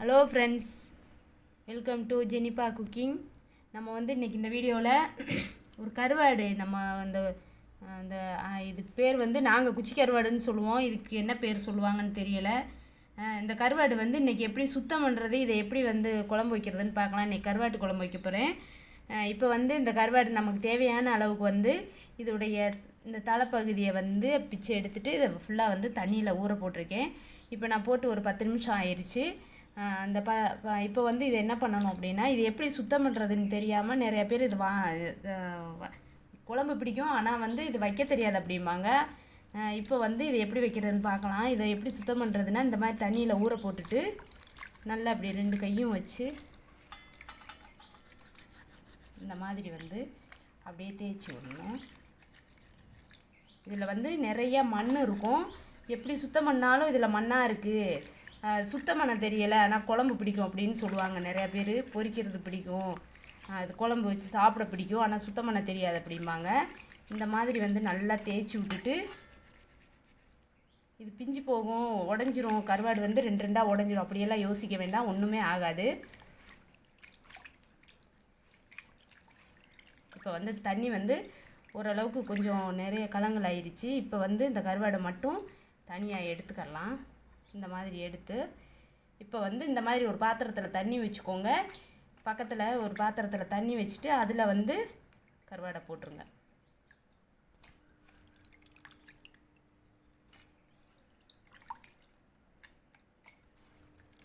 Hello friends welcome to Jenifa cooking நம்ம வந்து இன்றைக்கி இந்த வீடியோவில் ஒரு கருவாடு. நம்ம அந்த அந்த இதுக்கு பேர் வந்து நாங்கள் குச்சி கருவாடுன்னு சொல்லுவோம். இதுக்கு என்ன பேர் சொல்லுவாங்கன்னு தெரியலை. இந்த கருவாடு வந்து இன்றைக்கி எப்படி சுத்தம் பண்ணுறது இதை எப்படி வந்து குழம்பு வைக்கிறதுன்னு பார்க்கலாம். இன்றைக்கி கருவாட்டு குழம்பு வைக்க போகிறேன் இப்போ வந்து இந்த கருவாடு நமக்கு தேவையான அளவுக்கு வந்து இதோடைய இந்த தலைப்பகுதியை வந்து பிச்சு எடுத்துகிட்டு இதை ஃபுல்லாக வந்து தண்ணியில் ஊற போட்டிருக்கேன். இப்போ நான் போட்டு ஒரு பத்து நிமிஷம் ஆயிடுச்சு அந்த ப இப்போ வந்து இது என்ன பண்ணணும் அப்படின்னா இது எப்படி சுத்தம் பண்ணுறதுன்னு தெரியாமல் நிறைய பேர் இது வா குழம்பு பிடிக்கும். ஆனால் வந்து இது வைக்க தெரியாது அப்படிம்பாங்க. இப்போ வந்து இது எப்படி வைக்கிறதுன்னு பார்க்கலாம். இதை எப்படி சுத்தம் பண்ணுறதுன்னா இந்த மாதிரி தண்ணியில் ஊற போட்டுட்டு நல்லா அப்படி ரெண்டு கையும் வச்சு இந்த மாதிரி வந்து அப்படியே தேய்ச்சி விடணும். இதில் வந்து நிறைய மண் இருக்கும். எப்படி சுத்தம் பண்ணாலும் இதில் மண்ணாக இருக்குது சுத்தம் பண்ண தெரியலை ஆனால் குழம்பு பிடிக்கும் அப்படின்னு சொல்லுவாங்க நிறையா பேர். பொரிக்கிறது பிடிக்கும். அது குழம்பு வச்சு சாப்பிட பிடிக்கும் ஆனால் சுத்தம் பண்ண தெரியாது அப்படிம்பாங்க. இந்த மாதிரி வந்து நல்லா தேய்ச்சி விட்டுட்டு இது பிஞ்சு போகும் உடஞ்சிரும். கருவாடு வந்து ரெண்டு ரெண்டாக உடஞ்சிரும். அப்படியெல்லாம் யோசிக்க வேண்டாம் ஒன்றுமே ஆகாது. இப்போ வந்து தண்ணி வந்து ஓரளவுக்கு கொஞ்சம் நிறைய கலங்கள் ஆயிடுச்சு இப்போ வந்து இந்த கருவாடை மட்டும் தனியாக எடுத்துக்கலாம் இந்த மாதிரி எடுத்து இப்போ வந்து இந்த மாதிரி ஒரு பாத்திரத்தில் தண்ணி வச்சுக்கோங்க. பக்கத்தில் ஒரு பாத்திரத்தில் தண்ணி வச்சுட்டு அதில் வந்து கருவாடை போட்டுருங்க.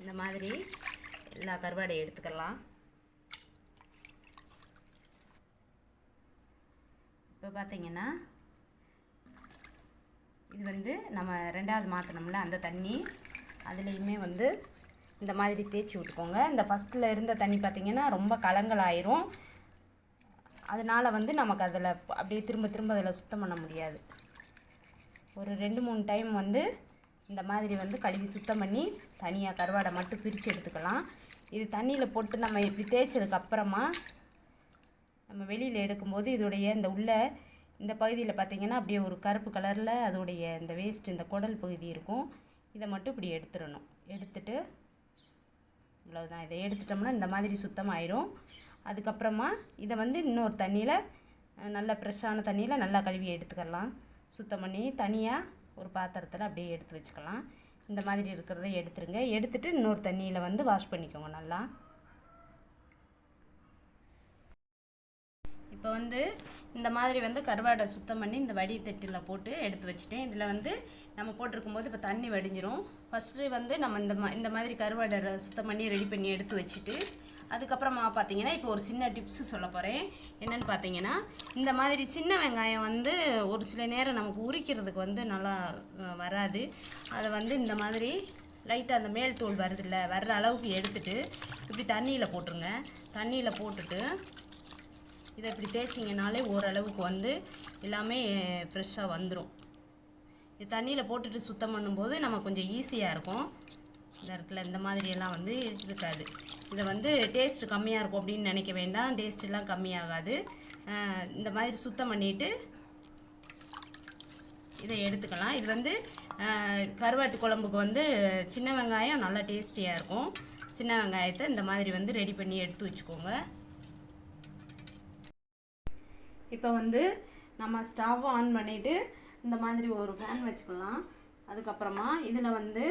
இந்த மாதிரி எல்லா கருவாடையும் எடுத்துக்கலாம். இப்போ பார்த்தீங்கன்னா இது வந்து நம்ம ரெண்டாவது மாற்றினோம்ல அந்த தண்ணி. அதுலேயுமே வந்து இந்த மாதிரி தேய்ச்சி விட்டுக்கோங்க. இந்த ஃபஸ்ட்டில் இருந்த தண்ணி பார்த்திங்கன்னா ரொம்ப கலங்கள் ஆயிரும் அதனால் வந்து நமக்கு அதில் அப்படியே திரும்ப திரும்ப அதில் சுத்தம் பண்ண முடியாது. ஒரு ரெண்டு மூணு டைம் வந்து இந்த மாதிரி வந்து கழுவி சுத்தம் பண்ணி தனியாக கருவாடை மட்டும் பிரித்து எடுத்துக்கலாம். இது தண்ணியில் போட்டு நம்ம இப்படி தேய்ச்சதுக்கப்புறமா நம்ம வெளியில் எடுக்கும்போது இதோடைய இந்த உள்ள இந்த பகுதியில் பார்த்தீங்கன்னா அப்படியே ஒரு கருப்பு கலரில் அதோடைய இந்த வேஸ்ட் இந்த குடல் பகுதி இருக்கும். இதை மட்டும் இப்படி எடுத்துடணும். எடுத்துட்டு இவ்வளோதான் இதை எடுத்துட்டோம்னா இந்த மாதிரி சுத்தமாயிரும். அதுக்கப்புறமா இதை வந்து இன்னொரு தண்ணியில் நல்லா நல்ல ஃப்ரெஷ்ஷான தண்ணியில் நல்லா கழுவி எடுத்துக்கலாம். சுத்தம் பண்ணி தனியாக ஒரு பாத்திரத்தில் அப்படியே எடுத்து வச்சுக்கலாம். இந்த மாதிரி இருக்கிறத எடுத்துருங்க. எடுத்துட்டு இன்னொரு தண்ணியில் வந்து வாஷ் பண்ணிக்கோங்க நல்லா. இப்போ வந்து இந்த மாதிரி வந்து கருவாடை சுத்தம் பண்ணி இந்த வடி தட்டில் போட்டு எடுத்து வச்சுட்டேன். இதில் வந்து நம்ம போட்டிருக்கும் போது இப்போ தண்ணி வடிஞ்சிரும். ஃபஸ்ட்டு வந்து நம்ம இந்த மா இந்த மாதிரி கருவாடை சுத்தம் பண்ணி ரெடி பண்ணி எடுத்து வச்சுட்டு அதுக்கப்புறமா பார்த்தீங்கன்னா இப்போ ஒரு சின்ன டிப்ஸ் சொல்ல போகிறேன் என்னன்னு பார்த்தீங்கன்னா இந்த மாதிரி சின்ன வெங்காயம் வந்து ஒரு சில நேரம் நமக்கு உரிக்கிறதுக்கு வந்து நல்லா வராது. அதை வந்து இந்த மாதிரி லைட்டாக அந்த மேல் தோல் வருதுல்ல வர்ற அளவுக்கு எடுத்துட்டு இப்படி தண்ணியில் போட்டுருங்க. தண்ணியில் போட்டுட்டு இதை இப்படி தேய்ச்சிங்கனாலே ஓரளவுக்கு வந்து எல்லாமே ஃப்ரெஷ்ஷாக வந்துடும் இது தண்ணியில் போட்டுட்டு சுத்தம் பண்ணும்போது நம்ம கொஞ்சம் ஈஸியாக இருக்கும். இந்த இடத்துல இந்த மாதிரியெல்லாம் வந்து இருக்காது. இதை வந்து டேஸ்ட் கம்மியாக இருக்கும் அப்படின்னு நினைக்க வேண்டாம். டேஸ்ட் எல்லாம் கம்மியாகாது. இந்த மாதிரி சுத்தம் பண்ணிவிட்டு இதை எடுத்துக்கலாம். இது வந்து கருவாட்டு குழம்புக்கு வந்து சின்ன வெங்காயம் நல்லா டேஸ்டியாக இருக்கும். சின்ன வெங்காயத்தை இந்த மாதிரி வந்து ரெடி பண்ணி எடுத்து வச்சுக்கோங்க. இப்போ வந்து நம்ம ஸ்டவ் ஆன் பண்ணிவிட்டு இந்த மாதிரி ஒரு ஃபேன் வச்சுக்கலாம். அதுக்கப்புறமா இதில் வந்து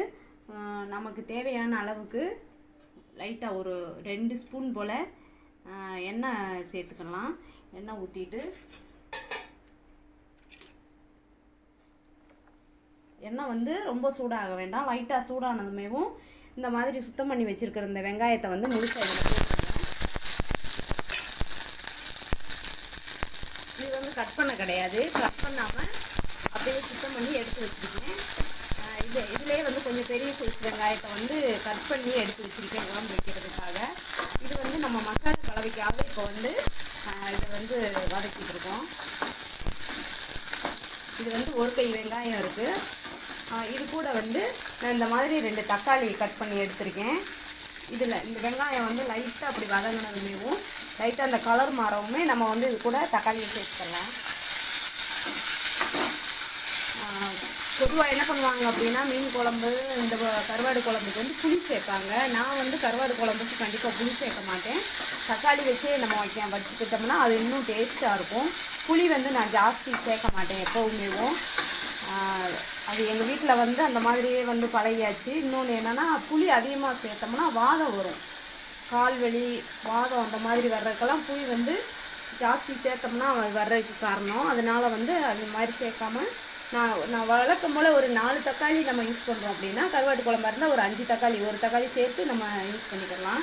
நமக்கு தேவையான அளவுக்கு லைட்டாக ஒரு ரெண்டு ஸ்பூன் போல் எண்ணெய் சேர்த்துக்கலாம். எண்ணெய் ஊற்றிட்டு எண்ணெய் வந்து ரொம்ப சூடாக வேண்டாம். லைட்டாக சூடானதுமேவும் இந்த மாதிரி சுத்தம் பண்ணி வச்சுருக்கிற இந்த வெங்காயத்தை வந்து முழுசாக இதில் போட்டுருங்க இது வந்து கட் பண்ண கிடையாது. கட் பண்ணாமல் அப்படியே சுத்தம் பண்ணி எடுத்து வச்சுருக்கேன். இது இதுலேயே வந்து கொஞ்சம் பெரிய சைஸ் வெங்காயத்தை வந்து கட் பண்ணி எடுத்து வச்சுருக்கேன் குழம்பு வைக்கிறதுக்காக. இது வந்து நம்ம மசாலா கலவைக்காக இப்போ வந்து இதை வந்து வதக்கிட்டு இருக்கோம். இது வந்து ஒரு கை வெங்காயம் இருக்குது இது கூட வந்து நான் இந்த மாதிரி ரெண்டு தக்காளி கட் பண்ணி எடுத்திருக்கேன். இதில் இந்த வெங்காயம் வந்து லைட்டாக அப்படி வதங்கினதுமேவும் லைட்டாக அந்த கலர் மாறவுமே நம்ம வந்து இது கூட தக்காளியை சேர்த்துக்கலாம். பொதுவாக என்ன பண்ணுவாங்க அப்படின்னா மீன் குழம்பு இந்த கருவாடு குழம்புக்கு வந்து புளி சேர்ப்பாங்க. நான் வந்து கருவாடு குழம்புக்கு கண்டிப்பாக புளி சேர்க்க மாட்டேன். தக்காளி வச்சே நம்ம வைக்க வச்சுக்கிட்டோம்னா அது இன்னும் டேஸ்ட்டாக இருக்கும். புளி வந்து நான் ஜாஸ்தி சேர்க்க மாட்டேன் எப்போவுமேவும் அது எங்கள் வீட்டில் வந்து அந்த மாதிரியே வந்து பழகியாச்சு. இன்னொன்று என்னென்னா புளி அதிகமாக சேர்த்தோம்னா வாதம் வரும். கால்வெளி வாதம் அந்த மாதிரி வர்றதுக்கெல்லாம் புளி வந்து ஜாஸ்தி சேர்த்தோம்னா வர்றதுக்கு காரணம். அதனால் வந்து அது மாதிரி சேர்க்காம நான் நான் வளர்க்கும் போல் ஒரு நாலு தக்காளி நம்ம யூஸ் பண்ணுறோம் அப்படின்னா கருவாட்டு குழம்பா இருந்தால் ஒரு அஞ்சு தக்காளி ஒரு தக்காளி சேர்த்து நம்ம யூஸ் பண்ணிக்கலாம்.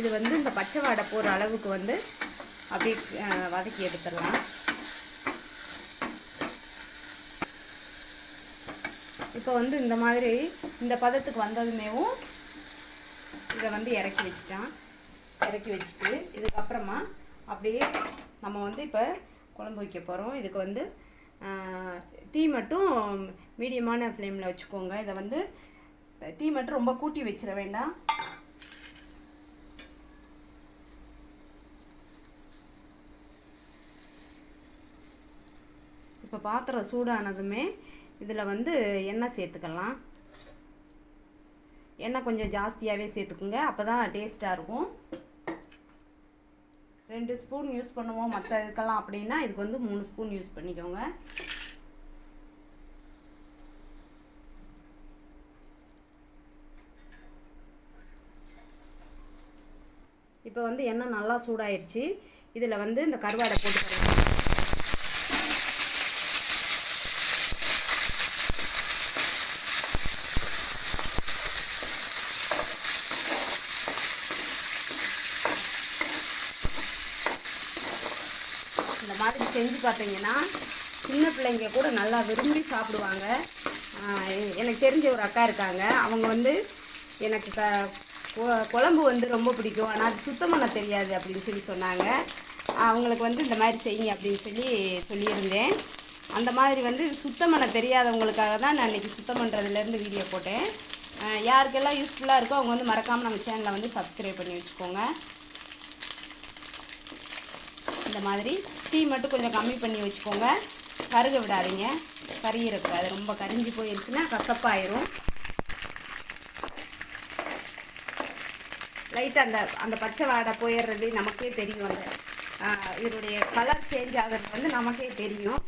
இது வந்து இந்த பச்சை வாடை போகிற அளவுக்கு வந்து அப்படியே வதக்கி எடுத்துடலாம். இப்போ வந்து இந்த மாதிரி இந்த பதத்துக்கு வந்ததுமேவும் இதை வந்து இறக்கி வச்சுட்டான் இறக்கி வச்சுட்டு இதுக்கப்புறமா அப்படியே நம்ம வந்து இப்போ குழம்பு வைக்க போகிறோம் இதுக்கு வந்து தீ மட்டும் மீடியமான ஃப்ளேமில் வச்சுக்கோங்க. இதை வந்து தீ மட்டும் ரொம்ப கூட்டி வச்சிட வேண்டாம். இப்போ பாத்திரம் சூடானதுமே இதில் வந்து எண்ணெய் சேர்த்துக்கலாம். எண்ணெய் கொஞ்சம் ஜாஸ்தியாகவே சேர்த்துக்குங்க. அப்போ தான் டேஸ்ட்டாக இருக்கும். ரெண்டு ஸ்பூன் யூஸ் பண்ணுவோம் மற்ற இதுக்கெல்லாம் அப்படின்னா இதுக்கு வந்து மூணு ஸ்பூன் யூஸ் பண்ணிக்கோங்க. இப்போ வந்து எண்ணெய் நல்லா சூடாயிருச்சு. இதில் வந்து இந்த கருவாடை போட்டுக்கலாம் இப்படி செஞ்சு பார்த்தீங்கன்னா சின்ன பிள்ளைங்க கூட நல்லா விரும்பி சாப்பிடுவாங்க. எ- எனக்கு தெரிஞ்ச ஒரு அக்கா இருக்காங்க. அவங்க வந்து எனக்கு க குழம்பு வந்து ரொம்ப பிடிக்கும். ஆனால் அது சுத்தம் பண்ண தெரியாது அப்படின்னு சொல்லி சொன்னாங்க. அவங்களுக்கு வந்து இந்த மாதிரி செய்யுங்க அப்படின்னு சொல்லி சொல்லியிருந்தேன். அந்த மாதிரி வந்து சுத்தம் பண்ண தெரியாதவங்களுக்காக தான் நான் இன்றைக்கி சுத்தம் பண்ணுறதுலேருந்து வீடியோ போட்டேன். யாருக்கெல்லாம் யூஸ்ஃபுல்லாக இருக்கோ அவங்க வந்து மறக்காமல் நம்ம சேனலை வந்து சப்ஸ்கிரைப் பண்ணி வச்சுக்கோங்க. இந்த மாதிரி டீ மட்டும் கொஞ்சம் கம்மி பண்ணி வச்சுக்கோங்க. கருக விடாதீங்க. கருகிடக்கூடாது ரொம்ப கரிஞ்சு போயிருச்சுன்னா கசப்பாயிரும். லைட்டாக அந்த அந்த பச்சை வாடை போயிடுறது நமக்கே தெரியும் அந்த இதனுடைய கலர் சேஞ்ச் ஆகிறது வந்து நமக்கே தெரியும்.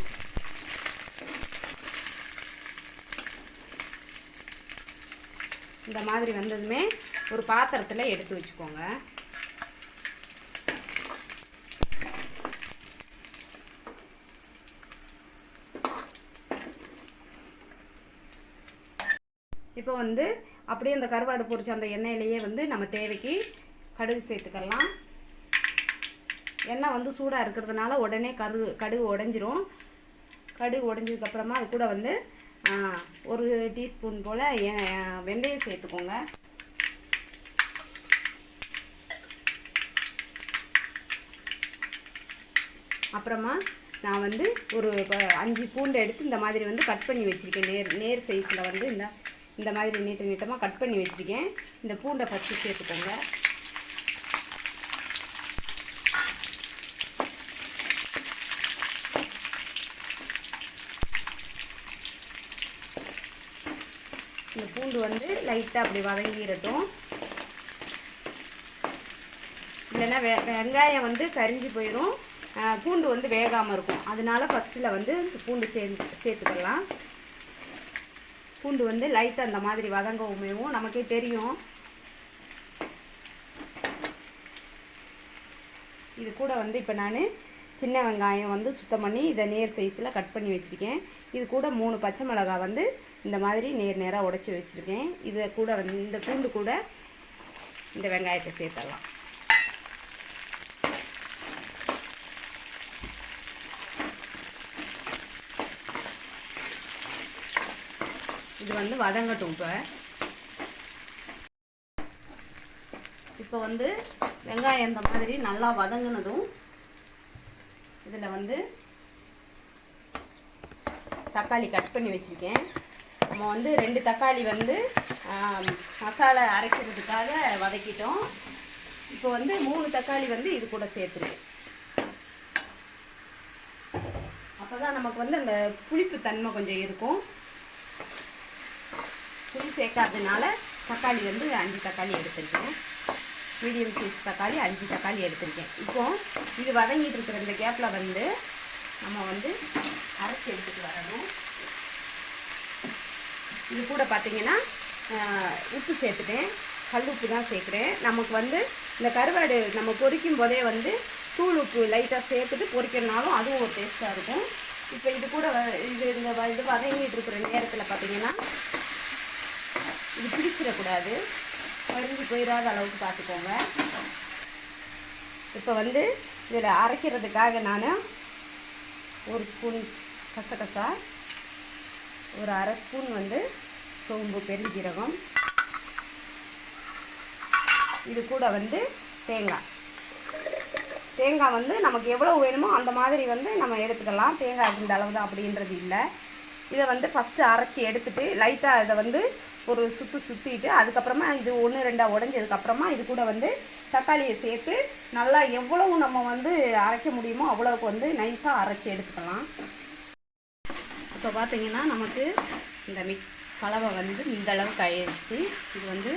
இந்த மாதிரி வந்ததுமே ஒரு பாத்திரத்தில் எடுத்து வச்சுக்கோங்க. இப்போ வந்து அப்படியே அந்த கருவாடு பொரிச்ச அந்த எண்ணெயிலேயே வந்து நம்ம தேவைக்கு கடுகு சேர்த்துக்கலாம். எண்ணெய் வந்து சூடாக இருக்கிறதுனால உடனே கரு கடுகு உடஞ்சிரும். கடுகு உடஞ்சதுக்கப்புறமா அது கூட வந்து ஒரு டீஸ்பூன் போல் வெந்தயம் சேர்த்துக்கோங்க. அப்புறமா நான் வந்து ஒரு அஞ்சு பூண்டு எடுத்து இந்த மாதிரி வந்து கட் பண்ணி வச்சுருக்கேன். நேர் நேர் சைஸில் வந்து இந்த இந்த மாதிரி நீட்ட நீட்டமாக கட் பண்ணி வச்சுருக்கேன். இந்த பூண்டை ஃபஸ்ட்டு சேர்த்துக்கோங்க. இந்த பூண்டு வந்து லைட்டாக அப்படி வதங்கிடட்டும். இல்லைன்னா வெ வெங்காயம் வந்து கரிஞ்சு போயிடும். பூண்டு வந்து வேகாமல் இருக்கும். அதனால ஃபஸ்ட்டில் வந்து இந்த பூண்டு சேர்ந்து சேர்த்துக்கலாம். பூண்டு வந்து லைட்டாக அந்த மாதிரி வதங்கவுமேவும் நமக்கே தெரியும். இது கூட வந்து இப்போ நான் சின்ன வெங்காயம் வந்து சுத்தம் பண்ணி இதை நேர் சைஸில் கட் பண்ணி வச்சுருக்கேன். இது கூட மூணு பச்சை மிளகா வந்து இந்த மாதிரி நேர் நேராக உடச்சி வச்சுருக்கேன். இதை கூட வந்து இந்த பூண்டு கூட இந்த வெங்காயத்தை சேர்த்துடலாம். இது வந்து வதங்கட்டும் இப்போ. இப்போ வந்து வெங்காயம் இந்த மாதிரி நல்லா வதங்கினதும் இதில் வந்து தக்காளி கட் பண்ணி வச்சுருக்கேன். நம்ம வந்து ரெண்டு தக்காளி வந்து மசாலா அரைக்கிறதுக்காக வதக்கிட்டோம். இப்போ வந்து மூணு தக்காளி வந்து இது கூட சேர்த்துருக்கு அப்போ தான் நமக்கு வந்து அந்த புளிப்பு தன்மை கொஞ்சம் இருக்கும். புளி சேர்க்காததுனால தக்காளி வந்து அஞ்சு தக்காளி எடுத்திருக்கேன். மீடியம் சைஸ் தக்காளி அஞ்சு தக்காளி எடுத்திருக்கேன். இப்போது இது வதங்கிட்டு இருக்கிற இந்த கேப்பில் வந்து நம்ம வந்து அரைச்சி எடுத்துட்டு வரணும். இது கூட பார்த்திங்கன்னா உப்பு சேர்த்துட்டேன். கல் உப்பு தான் சேர்க்குறேன். நமக்கு வந்து இந்த கருவாடு நம்ம பொரிக்கும் போதே வந்து தூள் உப்பு லைட்டாக சேர்த்துட்டு பொரிக்கிறனாலும் அதுவும் ஒரு டேஸ்ட்டாக இருக்கும். இப்போ இது கூட வ- இது இந்த வ- இது வதங்கிட்டு இருக்கிற நேரத்தில் பார்த்தீங்கன்னா இது பிடிச்சிடக்கூடாது மருந்து போயிடாத அளவுக்கு பார்த்துக்கோங்க. இப்போ வந்து இதில் அரைக்கிறதுக்காக நான் ஒரு ஸ்பூன் கசகசா ஒரு அரை ஸ்பூன் வந்து சோம்பு பெருஞ்சீரகம். இது கூட வந்து தேங்காய். தேங்காய் வந்து நமக்கு எவ்வளோ வேணுமோ அந்த மாதிரி வந்து நம்ம எடுத்துக்கலாம். தேங்காய் இந்த அளவு தான் அப்படின்றது இல்லை. இதை வந்து ஃபஸ்ட்டு அரைச்சி எடுத்துகிட்டு லைட்டாக இதை வந்து ஒரு சுற்று சுற்றிட்டு அதுக்கப்புறமா இது ஒன்று ரெண்டாக உடஞ்சதுக்கப்புறமா இது கூட வந்து தக்காளியை சேர்த்து நல்லா எவ்வளவு நம்ம வந்து அரைக்க முடியுமோ அவ்வளோக்கு வந்து நைஸாக அரைச்சி எடுத்துக்கலாம். இப்போ பார்த்தீங்கன்னா நமக்கு இந்த மிக் கலவை வந்து இந்த அளவுக்கு ஆயிடுச்சு. இது வந்து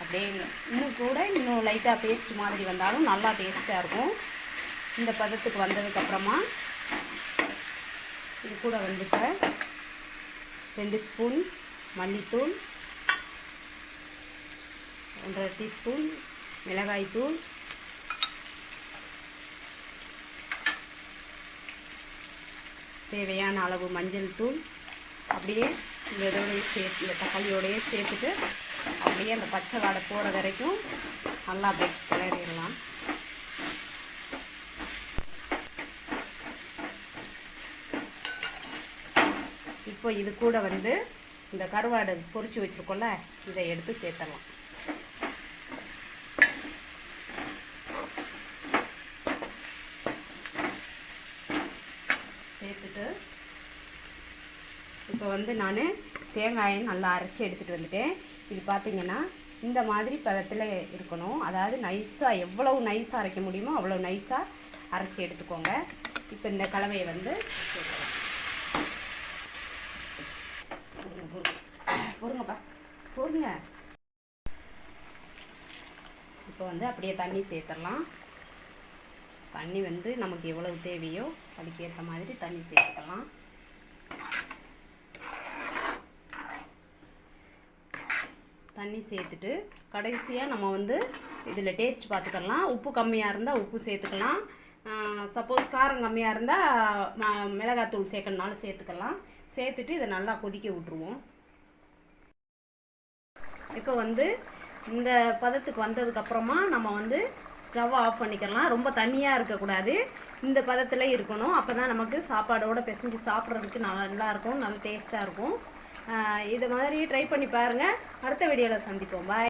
அப்படியே இன்னும் கூட இன்னும் லைட்டாக பேஸ்ட் மாதிரி வந்தாலும் நல்லா டேஸ்ட்டாக இருக்கும். இந்த பதத்துக்கு வந்ததுக்கப்புறமா இது கூட வந்துட்டு ரெண்டு ஸ்பூன் மல்லித்தூள் ஒன்றரை டீஸ்பூன் மிளகாய்த்தூள் தேவையான அளவு மஞ்சள் தூள். அப்படியே இந்த இதோடய சேர்த்து இந்த தக்காளியோடையே சேர்த்துட்டு அப்படியே அந்த பச்சை வாடை போகிற வரைக்கும் நல்லா அப்படியே கிளறிடலாம். இப்போ இது கூட வந்து இந்த கருவாடு பொறிச்சு வச்சுருக்கோம்ல இதை எடுத்து சேர்த்தலாம் சேர்த்துட்டு இப்போ வந்து நான் தேங்காயை நல்லா அரைச்சி எடுத்துகிட்டு வந்துட்டேன். இது பார்த்தீங்கன்னா இந்த மாதிரி பதத்தில் இருக்கணும். அதாவது நைஸாக எவ்வளவு நைஸாக அரைக்க முடியுமோ அவ்வளோ நைஸாக அரைச்சி எடுத்துக்கோங்க. இப்போ இந்த கலவையை வந்து வந்து அப்படியே தண்ணி சேர்த்துடலாம். தண்ணி வந்து நமக்கு எவ்வளவு தேவையோ அதுக்கேற்ற மாதிரி தண்ணி சேர்த்துக்கலாம். தண்ணி சேர்த்துட்டு கடைசியாக நம்ம வந்து இதில் டேஸ்ட் பார்த்துக்கலாம். உப்பு கம்மியாக இருந்தால் உப்பு சேர்த்துக்கலாம். சப்போஸ் காரம் கம்மியாக இருந்தால் மிளகாத்தூள் சேர்க்கணுனாலும் சேர்த்துக்கலாம். சேர்த்துட்டு இதை நல்லா கொதிக்க விட்ருவோம் இப்போ வந்து இந்த பதத்துக்கு வந்ததுக்கப்புறமா நம்ம வந்து ஸ்டவ் ஆஃப் பண்ணிக்கலாம். ரொம்ப தண்ணியாக இருக்கக்கூடாது. இந்த பதத்தில் இருக்கணும். அப்போ தான் நமக்கு சாப்பாடோடு பிசைஞ்சு சாப்பிட்றதுக்கு நல்லா இருக்கும். நல்ல டேஸ்ட்டாக இருக்கும். இது மாதிரி ட்ரை பண்ணி பாருங்கள் அடுத்த வீடியோவில் சந்திப்போம். பாய்